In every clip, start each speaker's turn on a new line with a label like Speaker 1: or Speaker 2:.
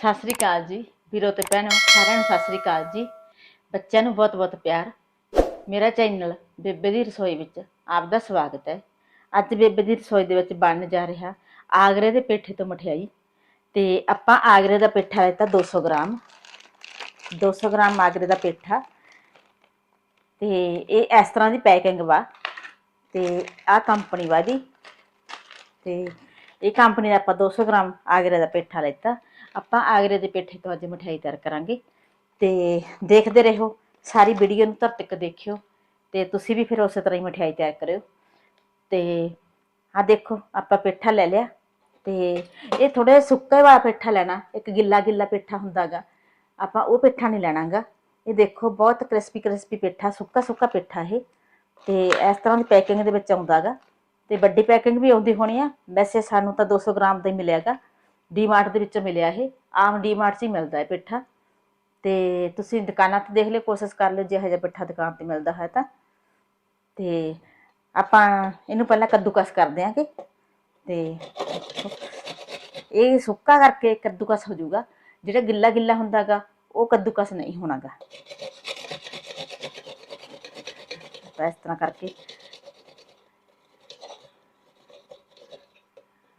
Speaker 1: ਸਤਿ ਸ੍ਰੀ ਅਕਾਲ ਜੀ। ਵੀਰੋ ਤੇ ਭੈਣੋ, ਸਾਰਿਆਂ ਨੂੰ ਸਤਿ ਸ੍ਰੀ ਅਕਾਲ ਜੀ। ਬੱਚਿਆਂ ਨੂੰ ਬਹੁਤ ਬਹੁਤ ਪਿਆਰ। ਮੇਰਾ ਚੈਨਲ ਬੇਬੇ ਦੀ ਰਸੋਈ ਵਿੱਚ ਆਪ ਦਾ ਸਵਾਗਤ ਹੈ। ਅੱਜ ਬੇਬੇ ਦੀ ਰਸੋਈ ਦੇ ਵਿੱਚ ਬਣਨ ਜਾ ਰਿਹਾ ਆਗਰੇ ਦੇ ਪੇਠੇ ਤੋਂ ਮਠਿਆਈ। ਤੇ ਆਪਾਂ ਆਗਰੇ ਦਾ ਪੇਠਾ ਲੈਤਾ 200 ਗ੍ਰਾਮ। 200 ਗ੍ਰਾਮ ਆਗਰੇ ਦਾ ਪੇਠਾ। ਤੇ ਇਹ ਇਸ ਤਰ੍ਹਾਂ ਦੀ ਪੈਕਿੰਗ ਵਾ। ਤੇ ਆਹ ਕੰਪਨੀ ਵਾ ਦੀ ਤੇ ਇਹ ਕੰਪਨੀ ਦਾ ਆਪਾਂ 200 ਗ੍ਰਾਮ ਆਗਰੇ ਦਾ ਪੇਠਾ ਲੈਤਾ। ਆਪਾਂ ਆਗਰੇ ਦੇ ਪੇਠੇ ਤੋਂ ਅੱਜ ਮਠਿਆਈ ਤਿਆਰ ਕਰਾਂਗੇ। ਤੇ ਦੇਖਦੇ ਰਹੋ, ਸਾਰੀ ਵੀਡੀਓ ਨੂੰ ਧਰ ਤੱਕ ਦੇਖਿਓ ਤੇ ਤੁਸੀਂ ਵੀ ਫਿਰ ਉਸੇ ਤਰ੍ਹਾਂ ਹੀ ਮਠਿਆਈ ਤਿਆਰ ਕਰਿਓ। ਤੇ ਆ ਦੇਖੋ, ਆਪਾਂ ਪੇਠਾ ਲੈ ਲਿਆ ਤੇ ਇਹ ਥੋੜੇ ਸੁੱਕੇ ਵਾਲਾ ਪੇਠਾ ਲੈਣਾ, ਇੱਕ ਗਿੱਲਾ ਗਿੱਲਾ ਪੇਠਾ ਹੁੰਦਾਗਾ ਆਪਾਂ ਉਹ ਪੇਠਾ ਨਹੀਂ ਲੈਣਾਗਾ। ਇਹ ਦੇਖੋ, ਬਹੁਤ ਕ੍ਰਿਸਪੀ ਕ੍ਰਿਸਪੀ ਪੇਠਾ, ਸੁੱਕਾ ਸੁੱਕਾ ਪੇਠਾ ਇਹ। ਤੇ ਇਸ ਤਰ੍ਹਾਂ ਦੀ ਪੈਕਿੰਗ ਦੇ ਵਿੱਚ ਆਉਂਦਾਗਾ ਤੇ ਵੱਡੀ ਪੈਕਿੰਗ ਵੀ ਆਉਂਦੀ ਹੋਣੀ ਆ। ਵੈਸੇ ਸਾਨੂੰ ਤਾਂ 200 ਗ੍ਰਾਮ ਦਾ ਹੀ ਮਿਲਿਆਗਾ ਡੀਮਾਰਟ ਦੇ ਵਿੱਚ ਮਿਲਿਆ ਇਹ। ਆਮ ਡੀਮਾਰਟ 'ਚ ਹੀ ਮਿਲਦਾ ਹੈ ਪੇਠਾ। ਤੇ ਤੁਸੀਂ ਦੁਕਾਨਾਂ ਤੇ ਦੇਖ ਲਿਓ, ਕੋਸ਼ਿਸ਼ ਕਰ ਲਿਓ ਜੇ ਹਜੇ ਪੇਠਾ ਦੁਕਾਨ ਤੇ ਮਿਲਦਾ ਹੈ ਤਾਂ। ਤੇ ਆਪਾਂ ਇਹਨੂੰ ਪਹਿਲਾਂ ਕੱਦੂਕਸ ਕਰ ਦਿਆਂਗੇ ਤੇ ਇਹ ਸੁੱਕਾ ਕਰਕੇ ਕੱਦੂਕਸ ਹੋ ਜਾਊਗਾ। ਜਿਹੜਾ ਗਿੱਲਾ ਗਿੱਲਾ ਹੁੰਦਾਗਾ, ਉਹ ਕੱਦੂਕਸ ਨਹੀਂ ਹੋਣਾਗਾ। ਤਾਂ ਇਸ ਤਰ੍ਹਾਂ ਕਰਕੇ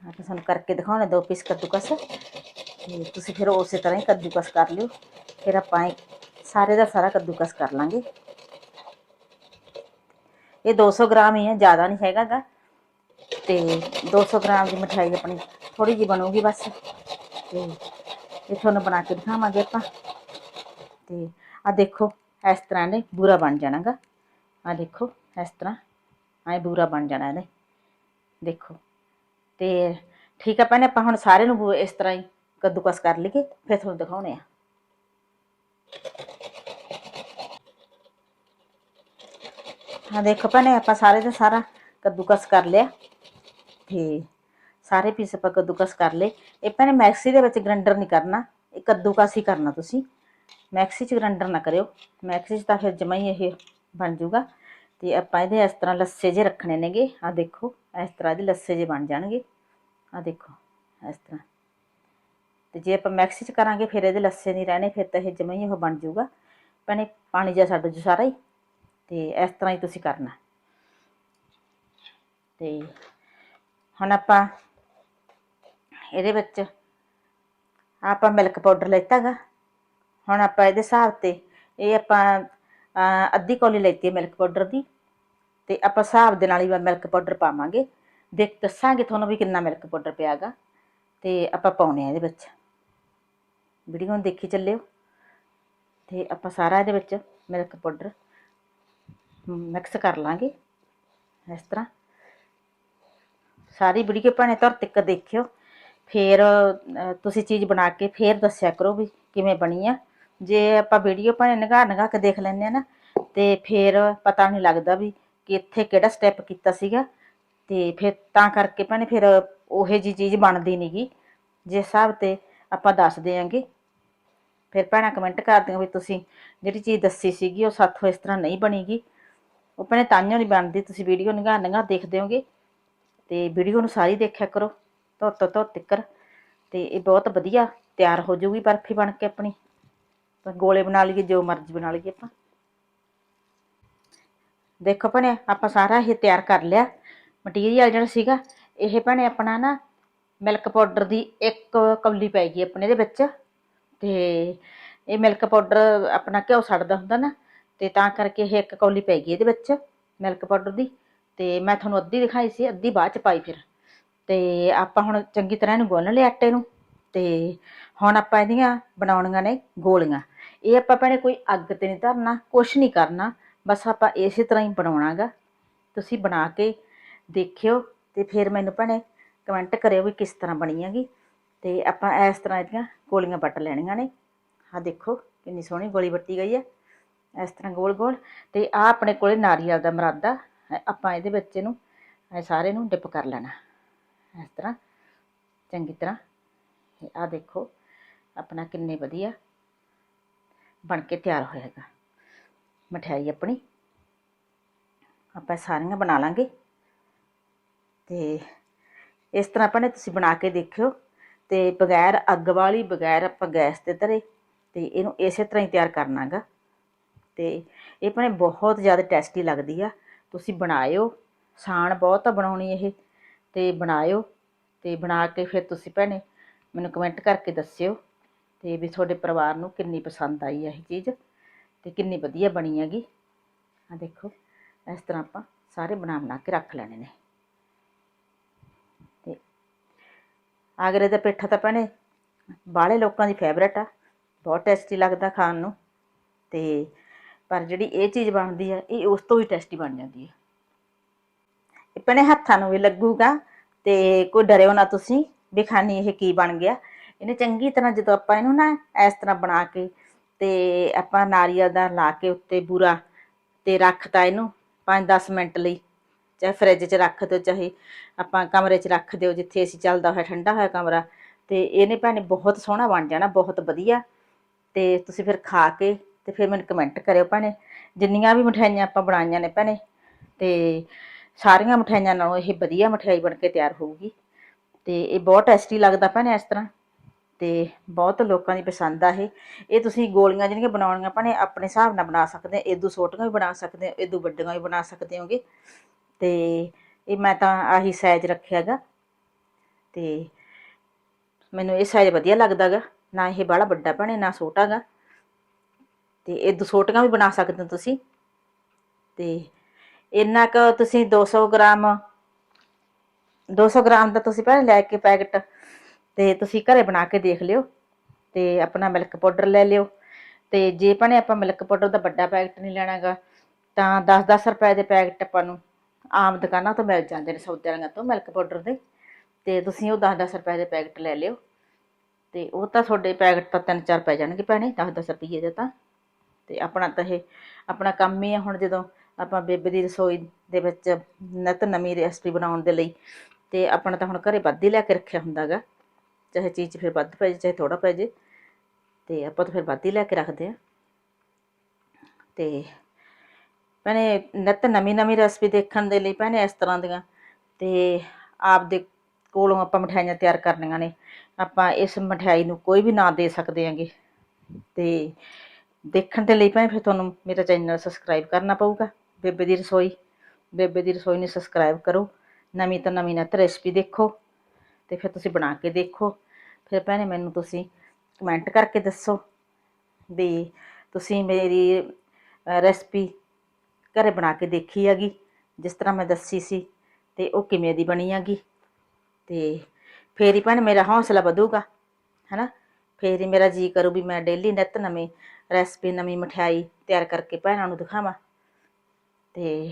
Speaker 1: ਆਪਾਂ ਤੁਹਾਨੂੰ ਕਰਕੇ ਦਿਖਾਉਣਾ ਦੋ ਪੀਸ ਕੱਦੂਕਸ ਤੇ ਤੁਸੀਂ ਫਿਰ ਉਸੇ ਤਰ੍ਹਾਂ ਹੀ ਕੱਦੂਕਸ ਕਰ ਲਿਓ ਫਿਰ ਆਪਾਂ ਇਹ ਸਾਰੇ ਦਾ ਸਾਰਾ ਕੱਦੂਕਸ ਕਰ ਲਾਂਗੇ ਇਹ 200 ਗ੍ਰਾਮ ਹੀ ਹੈ ਜ਼ਿਆਦਾ ਨਹੀਂ ਹੈਗਾਗਾ ਤੇ 200 ਗ੍ਰਾਮ ਦੀ ਮਠਿਆਈ ਆਪਣੀ ਥੋੜੀ ਜੀ ਬਣੂਗੀ ਬਸ ਤੇ ਇਹ ਤੁਹਾਨੂੰ ਬਣਾ ਕੇ ਦਿਖਾਵਾਂਗੇ ਆਪਾਂ ਤੇ ਆ ਦੇਖੋ ਇਸ ਤਰ੍ਹਾਂ ਨੇ ਬੂਰਾ ਬਣ ਜਾਣਾਗਾ ਆ ਦੇਖੋ ਇਸ ਤਰ੍ਹਾਂ ਐ ਬੂਰਾ ਬਣ ਜਾਣਾ ਇਹਨੇ ਦੇਖੋ ਤੇ ਠੀਕ ਆ ਭੈਣੇ, ਆਪਾਂ ਹੁਣ ਸਾਰੇ ਨੂੰ ਬੂ- ਇਸ ਤਰ੍ਹਾਂ ਹੀ ਕੱਦੂਕਸ ਕਰ ਲਈਏ, ਫਿਰ ਤੁਹਾਨੂੰ ਦਿਖਾਉਣੇ ਆ। ਹਾਂ ਦੇਖੋ ਭੈਣੇ, ਆਪਾਂ ਸਾਰੇ ਦਾ ਸਾਰਾ ਕੱਦੂਕਸ ਕਰ ਲਿਆ ਤੇ ਸਾਰੇ ਪੀਸ ਆਪਾਂ ਕੱਦੂਕਸ ਕਰ ਲਏ। ਇਹ ਭੈਣੇ, ਮੈਕਸੀ ਦੇ ਵਿੱਚ ਗ੍ਰਾਈਂਡਰ ਨਹੀਂ ਕਰਨਾ, ਇਹ ਕੱਦੂਕਸ ਹੀ ਕਰਨਾ ਤੁਸੀਂ। ਮੈਕਸੀ 'ਚ ਗ੍ਰਾਈਂਡਰ ਨਾ ਕਰਿਓ। ਮੈਕਸੀ 'ਚ ਤਾਂ ਫਿਰ ਜਮਾ ਹੀ ਇਹ ਬਣ ਜਾਊਗਾ। ਤੇ ਆਪਾਂ ਇਹਦੇ ਇਸ ਤਰ੍ਹਾਂ ਲੱਸੇ ਜੇ ਰੱਖਣੇ ਨੇਗੇ। ਆ ਦੇਖੋ, ਇਸ ਤਰ੍ਹਾਂ ਦੇ ਲੱਸੇ ਜੇ ਬਣ ਜਾਣਗੇ। ਆ ਦੇਖੋ, ਇਸ ਤਰ੍ਹਾਂ। ਤੇ ਜੇ ਆਪਾਂ ਮਿਕਸ 'ਚ ਕਰਾਂਗੇ, ਫਿਰ ਇਹਦੇ ਲੱਸੇ ਨਹੀਂ ਰਹਿਣੇ, ਫਿਰ ਤਾਂ ਇਹ ਜਮਾ ਹੀ ਉਹ ਬਣ ਜਾਊਗਾ। ਭੈਣੇ, ਪਾਣੀ ਜਿਹਾ ਛੱਡ ਜੋ ਸਾਰਾ ਹੀ। ਤੇ ਇਸ ਤਰ੍ਹਾਂ ਹੀ ਤੁਸੀਂ ਕਰਨਾ। ਤੇ ਹੁਣ ਆਪਾਂ ਇਹਦੇ ਵਿੱਚ ਆਪਾਂ ਮਿਲਕ ਪਾਊਡਰ ਲੈਤਾਗਾ। ਹੁਣ ਆਪਾਂ ਇਹਦੇ ਹਿਸਾਬ ਤੇ ਇਹ ਆਪਾਂ ਅੱਧੀ ਕੌਲੀ ਲੈਤੀ ਹੈ ਮਿਲਕ ਪਾਊਡਰ ਦੀ ਤੇ ਆਪਾਂ ਹਿਸਾਬ ਦੇ ਨਾਲ ਹੀ ਮਿਲਕ ਪਾਊਡਰ ਪਾਵਾਂਗੇ। ਦੇਖ, ਦੱਸਾਂਗੇ ਤੁਹਾਨੂੰ ਵੀ ਕਿੰਨਾ ਮਿਲਕ ਪਾਊਡਰ ਪਿਆਗਾ ਤੇ ਆਪਾਂ ਪਾਉਣੇ ਆ ਇਹਦੇ ਵਿੱਚ। ਵੀਡੀਓ ਨੂੰ ਦੇਖੀ ਚੱਲਿਓ। ਤੇ ਆਪਾਂ ਸਾਰਾ ਇਹਦੇ ਵਿੱਚ ਮਿਲਕ ਪਾਊਡਰ ਮਿਕਸ ਕਰ ਲਾਂਗੇ ਇਸ ਤਰ੍ਹਾਂ। ਸਾਰੀ ਵੀਡੀਓ ਭਾਣੇ ਤੁਰ ਤੱਕ ਦੇਖਿਓ। ਫੇਰ ਤੁਸੀਂ ਚੀਜ਼ ਬਣਾ ਕੇ ਫੇਰ ਦੱਸਿਆ ਕਰੋ ਵੀ ਕਿਵੇਂ ਬਣੀ ਆ। ਜੇ ਆਪਾਂ ਵੀਡੀਓ ਭਾਣੇ ਨਿਗਾਹ ਨਿਗਾਹ ਕੇ ਦੇਖ ਲੈਂਦੇ ਆ ਨਾ, ਤੇ ਫਿਰ ਪਤਾ ਨਹੀਂ ਲੱਗਦਾ ਵੀ ਕਿ ਇੱਥੇ ਕਿਹੜਾ ਸਟੈਪ ਕੀਤਾ ਸੀਗਾ। ਤੇ ਫਿਰ ਤਾਂ ਕਰਕੇ ਭਾਣੇ ਫਿਰ ਉਹੇ ਜੀ ਚੀਜ਼ ਬਣਦੀ ਨਹੀਂਗੀ ਜਿਸ ਹਿਸਾਬ ਤੇ ਆਪਾਂ ਦੱਸ ਦਿਆਂਗੇ। ਫਿਰ ਭੈਣਾਂ ਕਮੈਂਟ ਕਰਦੀਆਂ ਵੀ ਤੁਸੀਂ ਜਿਹੜੀ ਚੀਜ਼ ਦੱਸੀ ਸੀਗੀ, ਉਹ ਸਾਥੋਂ ਇਸ ਤਰ੍ਹਾਂ ਨਹੀਂ ਬਣੀਗੀ ਉਹ ਭੈਣੇ ਤਾਂਿਓ ਨਹੀਂ ਬਣਦੀ, ਤੁਸੀਂ ਵੀਡੀਓ ਨਿਗਾਹ ਨਿਗਾਹ ਦੇਖਦੇ ਹੋਗੇ ਤੇ ਵੀਡੀਓ ਨੂੰ ਸਾਰੀ ਦੇਖਿਆ ਕਰੋ। ਧੁਰ ਤੋਂ ਧੁਰ ਤਿੱਕਰ। ਤੇ ਇਹ ਬਹੁਤ ਵਧੀਆ ਤਿਆਰ ਹੋ ਜਾਊਗੀ ਬਰਫੀ ਬਣ ਕੇ ਆਪਣੀ। ਆਪਾਂ ਗੋਲੇ ਬਣਾ ਲਈਏ, ਜੋ ਮਰਜ਼ੀ ਬਣਾ ਲਈਏ ਆਪਾਂ। ਦੇਖੋ ਭੈਣੇ, ਆਪਾਂ ਸਾਰਾ ਇਹ ਤਿਆਰ ਕਰ ਲਿਆ। ਮਟੀਰੀਅਲ ਜਿਹੜਾ ਸੀਗਾ, ਇਹ ਭੈਣੇ ਆਪਣਾ ਨਾ ਮਿਲਕ ਪਾਊਡਰ ਦੀ ਇੱਕ ਕੌਲੀ ਪੈ ਗਈ ਆਪਣੇ ਇਹਦੇ ਵਿੱਚ। ਤੇ ਇਹ ਮਿਲਕ ਪਾਊਡਰ ਆਪਣਾ ਘਿਓ ਛੱਡਦਾ ਹੁੰਦਾ ਨਾ, ਤੇ ਤਾਂ ਕਰਕੇ ਇਹ ਇੱਕ ਕੌਲੀ ਪੈ ਗਈ ਇਹਦੇ ਵਿੱਚ, ਮਿਲਕ ਪਾਊਡਰ ਦੀ। ਤੇ ਮੈਂ ਤੁਹਾਨੂੰ ਅੱਧੀ ਦਿਖਾਈ ਸੀ, ਅੱਧੀ ਬਾਅਦ ਚ ਪਾਈ ਫਿਰ। ਤੇ ਆਪਾਂ ਹੁਣ ਚੰਗੀ ਤਰ੍ਹਾਂ ਇਹਨੂੰ ਗੁੰਨ ਲਿਆ ਆਟੇ ਨੂੰ। ਤੇ ਹੁਣ ਆਪਾਂ ਇਹਦੀਆਂ ਬਣਾਉਣੀਆਂ ਨੇ ਗੋਲੀਆਂ। ਇਹ ਆਪਾਂ ਭੈਣੇ ਕੋਈ ਅੱਗ ਤੇ ਨਹੀਂ ਧਰਨਾ, ਕੁਛ ਨਹੀਂ ਕਰਨਾ, ਬਸ ਆਪਾਂ ਇਸੇ ਤਰ੍ਹਾਂ ਹੀ ਬਣਾਉਣਾਗਾ। ਤੁਸੀਂ ਬਣਾ ਕੇ ਦੇਖਿਓ ਤੇ ਫਿਰ ਮੈਨੂੰ ਭੈਣੇ ਕਮੈਂਟ ਕਰਿਓ ਵੀ ਕਿਸ ਤਰ੍ਹਾਂ ਬਣੀ ਹੈਗੀ। ਤੇ ਆਪਾਂ ਇਸ ਤਰ੍ਹਾਂ ਇਹਦੀਆਂ ਗੋਲੀਆਂ ਵੱਟ ਲੈਣੀਆਂ ਨੇ। ਆ ਦੇਖੋ ਕਿੰਨੀ ਸੋਹਣੀ ਗੋਲੀ ਵੱਟੀ ਗਈ ਹੈ ਇਸ ਤਰ੍ਹਾਂ ਗੋਲ ਗੋਲ। ਤੇ ਆ ਆਪਣੇ ਕੋਲੇ ਨਾਰੀਅਲ ਦਾ ਮਰਾਦਾ ਆਪਾਂ ਇਹਦੇ ਵਿੱਚ ਇਹਨੂੰ ਸਾਰੇ ਨੂੰ ਡਿਪ ਕਰ ਲੈਣਾ। ਇਸ ਤਰ੍ਹਾਂ, ਚੰਗੀ ਤਰ੍ਹਾਂ। ਆ ਦੇਖੋ, ਆਪਣਾ ਕਿੰਨੇ ਵਧੀਆ ਬਣ ਕੇ ਤਿਆਰ ਹੋਏਗਾ ਮਠਿਆਈ ਆਪਣੀ ਆਪਾਂ ਸਾਰੀਆਂ ਬਣਾ ਲਾਂਗੇ। ਤੇ ਇਸ ਤਰ੍ਹਾਂ ਆਪਾਂ ਨੇ ਤੁਸੀਂ ਬਣਾ ਕੇ ਦੇਖਿਓ। ਤੇ ਬਗੈਰ ਅੱਗ ਵਾਲੀ, ਬਗੈਰ ਆਪਾਂ ਗੈਸ ਤੇ ਧਰੇ, ਤੇ ਇਹਨੂੰ ਇਸੇ ਤਰ੍ਹਾਂ ਹੀ ਤਿਆਰ ਕਰਨਾਗਾ ਤੇ ਇਹ ਭੈਣੇ ਬਹੁਤ ਜ਼ਿਆਦਾ ਟੇਸਟੀ ਲੱਗਦੀ ਆ। ਤੁਸੀਂ ਬਣਾਇਓ। ਸਾਣ ਬਹੁਤ ਆ ਬਣਾਉਣੀ ਇਹ। ਤੇ ਬਣਾਇਓ। ਤੇ ਬਣਾ ਕੇ ਫਿਰ ਤੁਸੀਂ ਭੈਣੇ ਮੈਨੂੰ ਕਮੈਂਟ ਕਰਕੇ ਦੱਸਿਓ। ਤੇ ਵੀ ਤੁਹਾਡੇ ਪਰਿਵਾਰ ਨੂੰ ਕਿੰਨੀ ਪਸੰਦ ਆਈ ਹੈ ਇਹ ਚੀਜ਼ ਤੇ ਕਿੰਨੀ ਵਧੀਆ ਬਣੀ ਹੈਗੀ। ਆ ਦੇਖੋ, ਇਸ ਤਰ੍ਹਾਂ ਆਪਾਂ ਸਾਰੇ ਬਣਾ ਬਣਾ ਕੇ ਰੱਖ ਲੈਣੇ ਨੇ। ਤੇ ਆਗਰੇ ਦਾ ਪੇਠਾ ਤਾਂ ਭੈਣੇ ਬਾਹਲੇ ਲੋਕਾਂ ਦੀ ਫੇਵਰੇਟ ਆ, ਬਹੁਤ ਟੇਸਟੀ ਲੱਗਦਾ ਖਾਣ ਨੂੰ। ਤੇ ਪਰ ਜਿਹੜੀ ਇਹ ਚੀਜ਼ ਬਣਦੀ ਆ, ਇਹ ਉਸ ਤੋਂ ਵੀ ਟੇਸਟੀ ਬਣ ਜਾਂਦੀ ਹੈ ਇਹ ਭੈਣੇ ਹੱਥਾਂ ਨੂੰ ਵੀ ਲੱਗੂਗਾ ਤੇ ਕੋਈ ਡਰਿਓ ਨਾ ਤੁਸੀਂ ਵੀ ਖਾਣੀ ਇਹ ਕੀ ਬਣ ਗਿਆ। ਇਹਨੇ ਚੰਗੀ ਤਰ੍ਹਾਂ ਜਦੋਂ ਆਪਾਂ ਇਹਨੂੰ ਨਾ ਇਸ ਤਰ੍ਹਾਂ ਬਣਾ ਕੇ ਤੇ ਆਪਾਂ ਨਾਰੀਅਲ ਦਾ ਲਾ ਕੇ ਉੱਤੇ ਬੂਰਾ ਤੇ ਰੱਖਤਾ ਇਹਨੂੰ 5-10 ਮਿੰਟ ਲਈ, ਚਾਹੇ ਫਰਿੱਜ 'ਚ ਰੱਖ ਦਿਓ, ਚਾਹੇ ਆਪਾਂ ਕਮਰੇ 'ਚ ਰੱਖ ਦਿਓ, ਜਿੱਥੇ ਅਸੀਂ ਚੱਲਦਾ ਹੋਇਆ, ਠੰਡਾ ਹੋਇਆ ਕਮਰਾ, ਤੇ ਇਹਨੇ ਭੈਣੇ ਬਹੁਤ ਸੋਹਣਾ ਬਣ ਜਾਣਾ, ਬਹੁਤ ਵਧੀਆ। ਤੇ ਤੁਸੀਂ ਫਿਰ ਖਾ ਕੇ ਤੇ ਫਿਰ ਮੈਨੂੰ ਕਮੈਂਟ ਕਰਿਓ ਭੈਣੇ, ਜਿੰਨੀਆਂ ਵੀ ਮਠਿਆਈਆਂ ਆਪਾਂ ਬਣਾਈਆਂ ਨੇ ਭੈਣੇ, ਤੇ ਸਾਰੀਆਂ ਮਠਿਆਈਆਂ ਨਾਲੋਂ ਇਹ ਵਧੀਆ ਮਠਿਆਈ ਬਣ ਕੇ ਤਿਆਰ ਹੋਊਗੀ। ਤੇ ਇਹ ਬਹੁਤ ਟੇਸਟੀ ਲੱਗਦਾ ਭੈਣੇ ਇਸ ਤਰ੍ਹਾਂ। ਤੇ ਬਹੁਤ ਲੋਕਾਂ ਦੀ ਪਸੰਦ ਆ ਇਹ। ਇਹ ਤੁਸੀਂ ਗੋਲੀਆਂ ਜਿਹੜੀਆਂ ਬਣਾਉਣੀਆਂ ਭੈਣੇ ਆਪਣੇ ਹਿਸਾਬ ਨਾਲ ਬਣਾ ਸਕਦੇ ਹੋ। ਇਦੋਂ ਛੋਟੀਆਂ ਵੀ ਬਣਾ ਸਕਦੇ ਹੋ ਇਦੋਂ ਵੱਡੀਆਂ ਵੀ ਬਣਾ ਸਕਦੇ ਹੋਗੇ। ਤੇ ਇਹ ਮੈਂ ਤਾਂ ਆਹੀ ਸਾਈਜ਼ ਰੱਖਿਆਗਾ ਤੇ ਮੈਨੂੰ ਇਹ ਸਾਈਜ਼ ਵਧੀਆ ਲੱਗਦਾਗਾ ਨਾ ਇਹ ਬਾਹਲਾ ਵੱਡਾ ਭੈਣੇ ਨਾ ਛੋਟਾਗਾ ਤੇ ਇਹ ਦੋ ਛੋਟੀਆਂ ਵੀ ਬਣਾ ਸਕਦੇ ਹੋ ਤੁਸੀਂ। ਤੇ ਇੰਨਾ ਕੁ ਤੁਸੀਂ 200 ਗ੍ਰਾਮ 200 ਗ੍ਰਾਮ ਦਾ ਤੁਸੀਂ ਪਹਿਲਾਂ ਲੈ ਕੇ ਪੈਕਟ ਤੇ ਤੁਸੀਂ ਘਰੇ ਬਣਾ ਕੇ ਦੇਖ ਲਿਓ ਤੇ ਆਪਣਾ ਮਿਲਕ ਪਾਊਡਰ ਲੈ ਲਿਓ। ਤੇ ਜੇ ਭਣੇ ਆਪਾਂ ਮਿਲਕ ਪਾਊਡਰ ਦਾ ਵੱਡਾ ਪੈਕਟ ਨਹੀਂ ਲੈਣਾਗਾ, ਤਾਂ 10-10 ਰੁਪਏ ਦੇ ਪੈਕਟ ਆਪਾਂ ਨੂੰ ਆਮ ਦੁਕਾਨਾਂ ਤੋਂ ਮਿਲ ਜਾਂਦੇ ਨੇ ਸੌਦੇ ਵਾਲੀਆਂ ਤੋਂ ਮਿਲਕ ਪਾਊਡਰ ਦੇ। ਤੇ ਤੁਸੀਂ ਉਹ 10-10 ਰੁਪਏ ਦੇ ਪੈਕਟ ਲੈ ਲਿਓ। ਤੇ ਉਹ ਤਾਂ ਤੁਹਾਡੇ ਪੈਕਟ ਤਾਂ 3-4 ਪੈ ਜਾਣਗੇ ਭੈਣੇ 10-10 ਰੁਪਏ ਦੇ ਤਾਂ। ਤੇ ਆਪਣਾ ਤਾਂ ਇਹ, ਆਪਣਾ ਕੰਮ ਹੀ ਆ ਹੁਣ ਜਦੋਂ ਆਪਾਂ ਬੇਬੇ ਦੀ ਰਸੋਈ ਦੇ ਵਿੱਚ ਨਿਤ ਨਵੀਂ ਰੈਸਪੀ ਬਣਾਉਣ ਦੇ ਲਈ। ਤੇ ਆਪਣਾ ਤਾਂ ਹੁਣ ਘਰੇ ਵੱਧ ਹੀ ਲੈ ਕੇ ਰੱਖਿਆ ਹੁੰਦਾਗਾ। ਚਾਹੇ ਚੀਜ਼ 'ਚ ਫਿਰ ਵੱਧ ਪੈ ਜੇ, ਚਾਹੇ ਥੋੜਾ ਪੈ ਜੇ, ਤੇ ਆਪਾਂ ਤਾਂ ਫਿਰ ਵੱਧ ਹੀ ਲੈ ਕੇ ਰੱਖਦੇ ਆ ਤੇ ਭੈਣੇ, ਨਿਤ ਨਵੀਂ ਨਵੀਂ ਰੈਸਪੀ ਦੇਖਣ ਦੇ ਲਈ ਭੈਣੇ ਇਸ ਤਰ੍ਹਾਂ ਦੀਆਂ, ਤੇ ਆਪਦੇ ਕੋਲੋਂ ਆਪਾਂ ਮਠਿਆਈਆਂ ਤਿਆਰ ਕਰਨੀਆਂ ਨੇ। ਆਪਾਂ ਇਸ ਮਠਿਆਈ ਨੂੰ ਕੋਈ ਵੀ ਨਾਂ ਦੇ ਸਕਦੇ ਆਂਗੇ ਤੇ ਦੇਖਣ ਦੇ ਲਈ ਭੈਣੇ ਫਿਰ ਤੁਹਾਨੂੰ ਮੇਰਾ ਚੈਨਲ ਸਬਸਕ੍ਰਾਈਬ ਕਰਨਾ ਪਊਗਾ। ਬੇਬੇ ਦੀ ਰਸੋਈ, ਬੇਬੇ ਦੀ ਰਸੋਈ ਨੂੰ ਸਬਸਕ੍ਰਾਈਬ ਕਰੋ। ਨਵੀਂ ਤੋਂ ਨਵੀਂ ਨਤ ਰੈਸਪੀ ਦੇਖੋ। ਤੇ ਫਿਰ ਤੁਸੀਂ ਬਣਾ ਕੇ ਦੇਖੋ। ਫਿਰ ਭੈਣੇ ਮੈਨੂੰ ਤੁਸੀਂ ਕਮੈਂਟ ਕਰਕੇ ਦੱਸੋ ਵੀ ਤੁਸੀਂ ਮੇਰੀ ਰੈਸਪੀ ਘਰੇ ਬਣਾ ਕੇ ਦੇਖੀ ਹੈਗੀ, ਜਿਸ ਤਰ੍ਹਾਂ ਮੈਂ ਦੱਸੀ ਸੀ ਤੇ ਉਹ ਕਿਵੇਂ ਦੀ ਬਣੀ ਹੈਗੀ। ਤੇ ਫੇਰ ਹੀ ਭੈਣੇ ਮੇਰਾ ਹੌਸਲਾ ਵਧੂਗਾ, ਹੈਨਾ? ਫੇਰ ਹੀ ਮੇਰਾ ਜੀ ਕਰੂ ਵੀ ਮੈਂ ਡੇਲੀ ਨਿੱਤ ਨਵੀਂ ਰੈਸਪੀ ਨਵੀਂ ਮਠਿਆਈ ਤਿਆਰ ਕਰਕੇ ਭੈਣਾਂ ਨੂੰ ਦਿਖਾਵਾਂ। ਤੇ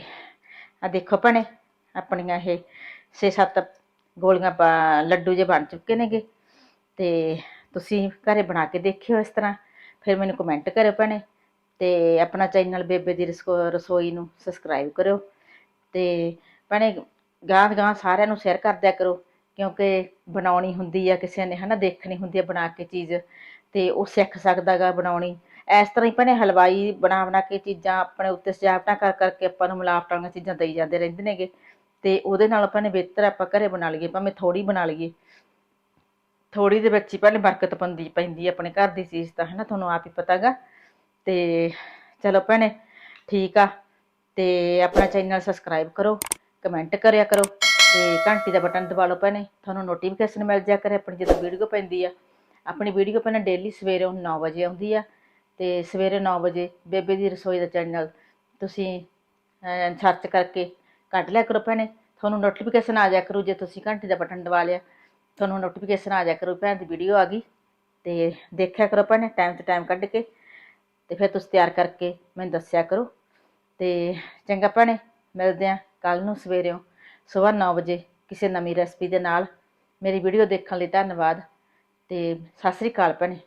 Speaker 1: ਆ ਦੇਖੋ ਭੈਣੇ, ਆਪਣੀਆਂ ਇਹ 6-7 ਗੋਲੀਆਂ ਪਾ- ਲੱਡੂ ਜੇ ਬਣ ਚੁੱਕੇ ਨੇਗੇ। ਤੇ ਤੁਸੀਂ ਘਰੇ ਬਣਾ ਕੇ ਦੇਖਿਓ ਇਸ ਤਰ੍ਹਾਂ। ਫਿਰ ਮੈਨੂੰ ਕਮੈਂਟ ਕਰਿਓ ਭੈਣੇ। ਤੇ ਆਪਣਾ ਚੈਨਲ ਬੇਬੇ ਦੀ ਰਸੋ- ਰਸੋਈ ਨੂੰ ਸਬਸਕ੍ਰਾਈਬ ਕਰਿਓ। ਤੇ ਭੈਣੇ, ਗਾਂਹ ਗਾਂਹ ਸਾਰਿਆਂ ਨੂੰ ਸ਼ੇਅਰ ਕਰ ਦਿਆ ਕਰੋ। ਕਿਉਂਕਿ ਬਣਾਉਣੀ ਹੁੰਦੀ ਆ ਕਿਸੇ ਨੇ, ਹਨਾ, ਦੇਖਣੀ ਹੁੰਦੀ ਆ ਬਣਾ ਕੇ ਚੀਜ਼। ਤੇ ਉਹ ਸਿੱਖ ਸਕਦਾਗਾ ਬਣਾਉਣੀ। ਇਸ ਤਰ੍ਹਾਂ ਹੀ ਭੈਣੇ, ਹਲਵਾਈ ਬਣਾ ਬਣਾ ਕੇ ਚੀਜ਼ਾਂ ਆਪਣੇ ਉੱਤੇ ਸਜਾਵਟਾਂ ਕਰ ਕਰਕੇ ਆਪਾਂ ਨੂੰ ਮਿਲਾਵਟਾਂ ਵਾਲੀਆਂ ਚੀਜ਼ਾਂ ਦੇਈ ਜਾਂਦੇ ਰਹਿੰਦੇ ਨੇਗੇ। ਤੇ ਉਹਦੇ ਨਾਲ ਭੈਣੇ ਬਿਹਤਰ ਆਪਾਂ ਘਰੇ ਬਣਾ ਲਈਏ, ਭਾਵੇਂ ਥੋੜੀ ਬਣਾ ਲਈਏ। ਥੋੜੀ ਦੇ ਵਿੱਚ ਹੀ ਭੈਣੇ ਬਰਕਤ ਪੰਦੀ ਪੈਂਦੀ ਆਪਣੇ ਘਰ ਦੀ ਚੀਜ਼ ਤਾਂ, ਹਨਾ? ਤੁਹਾਨੂੰ ਆਪ ਹੀ ਪਤਾਗਾ। ਤੇ ਚਲੋ ਭੈਣੇ, ਠੀਕ ਆ। ਤੇ ਆਪਣਾ ਚੈਨਲ ਸਬਸਕ੍ਰਾਈਬ ਕਰੋ ਕਮੈਂਟ ਕਰਿਆ ਕਰੋ। ਤੇ ਘੰਟੀ ਦਾ ਬਟਨ ਦਬਾ ਲਓ ਭੈਣੇ। ਤੁਹਾਨੂੰ ਨੋਟੀਫਿਕੇਸ਼ਨ ਮਿਲ ਜਾਇਆ ਕਰੇ ਆਪਣੀ ਜਦੋਂ ਵੀਡੀਓ ਪੈਂਦੀ ਆ। ਆਪਣੀ ਵੀਡੀਓ ਪਹਿਲਾਂ ਡੇਲੀ ਸਵੇਰੇ 9 ਵਜੇ ਆਉਂਦੀ ਆ। ਤੇ ਸਵੇਰੇ 9 ਵਜੇ ਬੇਬੇ ਦੀ ਰਸੋਈ ਦਾ ਚੈਨਲ ਤੁਸੀਂ ਸਰਚ ਕਰਕੇ ਕੱਢ ਲਿਆ ਕਰੋ ਭੈਣੇ। ਤੁਹਾਨੂੰ ਨੋਟੀਫਿਕੇਸ਼ਨ ਆ ਜਾਇਆ ਕਰੂ ਜੇ ਤੁਸੀਂ ਘੰਟੀ ਦਾ ਬਟਨ ਦਬਾ ਲਿਆ। ਤੁਹਾਨੂੰ ਨੋਟੀਫਿਕੇਸ਼ਨ ਆ ਜਾਇਆ ਕਰੂ, ਭੈਣ ਦੀ ਵੀਡੀਓ ਆ ਗਈ। ਤੇ ਦੇਖਿਆ ਕਰੋ ਭੈਣੇ ਟਾਈਮ ਤੇ ਟਾਈਮ ਕੱਢ ਕੇ। ਤੇ ਫਿਰ ਤੁਸੀਂ ਤਿਆਰ ਕਰਕੇ ਮੈਨੂੰ ਦੱਸਿਆ ਕਰੋ। ਤੇ ਚੰਗਾ ਭੈਣੇ, ਮਿਲਦੇ ਆ ਕੱਲ ਨੂੰ ਸਵੇਰੇ ਸਵੇਰ 9 ਵਜੇ ਕਿਸੇ ਨਵੀਂ ਰੈਸਪੀ ਦੇ ਨਾਲ। ਮੇਰੀ ਵੀਡੀਓ ਦੇਖਣ ਲਈ ਧੰਨਵਾਦ। ਤੇ ਸਤਿ ਸ੍ਰੀ ਅਕਾਲ ਭੈਣੇ।